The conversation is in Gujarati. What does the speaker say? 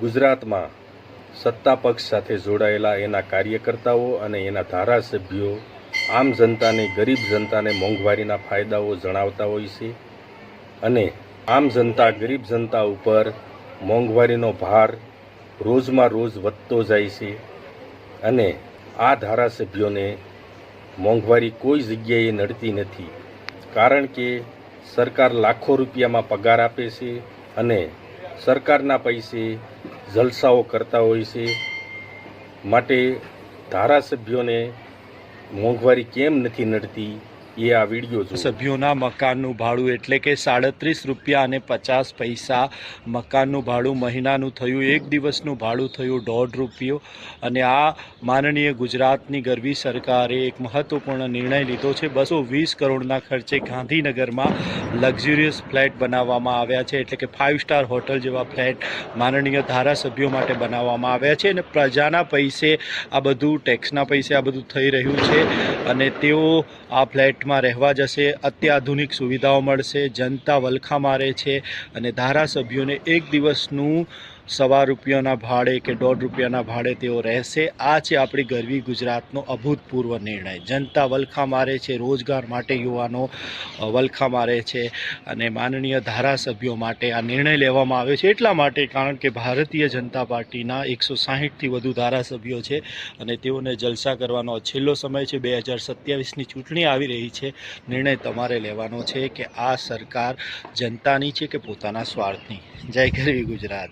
ગુજરાતમાં સત્તા પક્ષ સાથે જોડાયેલા એના કાર્યકર્તાઓ અને એના ધારાસભ્યો આમ જનતાને, ગરીબ જનતાને મોંઘવારીના ફાયદાઓ જણાવતા હોય છે અને આમ જનતા, ગરીબ જનતા ઉપર મોંઘવારીનો ભાર રોજમાં રોજ વધતો જાય છે અને આ ધારાસભ્યોને મોંઘવારી કોઈ જગ્યાએ નડતી નથી. કારણ કે સરકાર લાખો રૂપિયામાં પગાર આપે છે અને સરકારના પૈસે જલસાઓ કરતા હોય છે. માટે ધારાસભ્યોને મોંઘવારી કેમ નથી નડતી? એ આ વીડિયો સભ્યોના મકાનનું ભાડું એટલે કે સાડત્રીસ રૂપિયા અને પચાસ પૈસા મકાનનું ભાડું મહિનાનું થયું, એક દિવસનું ભાડું થયું દોઢ રૂપિયો. અને આ માનનીય ગુજરાતની ગરવી સરકારે એક મહત્વપૂર્ણ નિર્ણય લીધો છે. બસો વીસ કરોડના ખર્ચે ગાંધીનગરમાં લક્ઝુરિયસ ફ્લેટ બનાવવામાં આવ્યા છે. એટલે કે ફાઇવ સ્ટાર હોટલ જેવા ફ્લેટ માનનીય ધારાસભ્યો માટે બનાવવામાં આવ્યા છે. અને પ્રજાના પૈસે આ બધું ટેક્સના પૈસે આ બધું થઈ રહ્યું છે. અને તેઓ આ ફ્લેટમાં રહેવા જશે અત્યાધુનિક સુવિધાઓ મળશે જનતા વલખા મારે છે અને ધારાસભ્યોને એક દિવસનું સવા રૂપિયાના ભાડે કે દોઢ રૂપિયાના ભાડે તેઓ રહેશે. આ છે આપણી ગરવી ગુજરાતનો અભૂતપૂર્વ નિર્ણય. જનતા વલખા મારે છે, રોજગાર માટે યુવાનો વલખા મારે છે અને માનનીય ધારાસભ્યો માટે આ નિર્ણય લેવામાં આવ્યો છે. એટલા માટે કારણ કે ભારતીય જનતા પાર્ટીના એકસો સાહીઠથી વધુ ધારાસભ્યો છે અને તેઓને જલસા કરવાનો છેલ્લો સમય છે. બે હજાર સત્યાવીસની ચૂંટણી આવી રહી છે. નિર્ણય તમારે લેવાનો છે કે આ સરકાર જનતાની છે કે પોતાના સ્વાર્થની. જય ગરવી ગુજરાત.